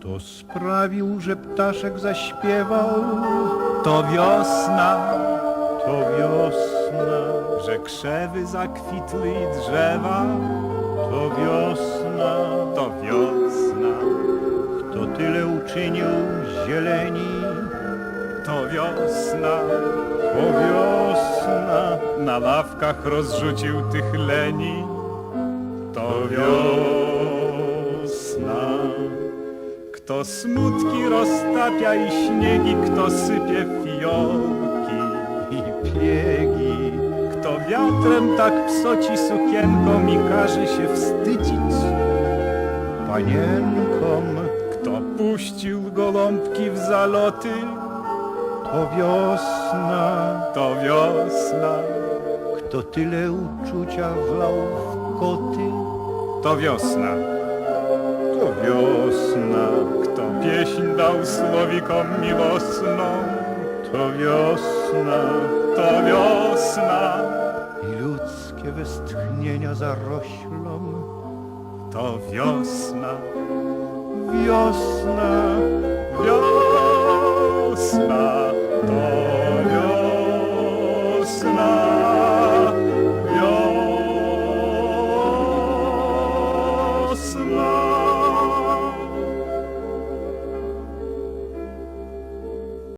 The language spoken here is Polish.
To sprawił, że ptaszek zaśpiewał. To wiosna, to wiosna, że krzewy zakwitły i drzewa, to wiosna. to wiosna, Kto tyle uczynił zieleni, to wiosna, to wiosna. na ławkach rozrzucił tych leni, to wiosna. Smutki roztapia i śniegi, kto sypie fiołki i piegi, kto wiatrem tak psoci sukienką i każe się wstydzić, Panienkom, kto puścił gołąbki w zaloty, to wiosna. to wiosna, Kto tyle uczucia wlał w koty, to wiosna. to wiosna. Dał słowikom miłosną, To wiosna. to wiosna, I ludzkie westchnienia zaroślą. to Wiosna. wiosna.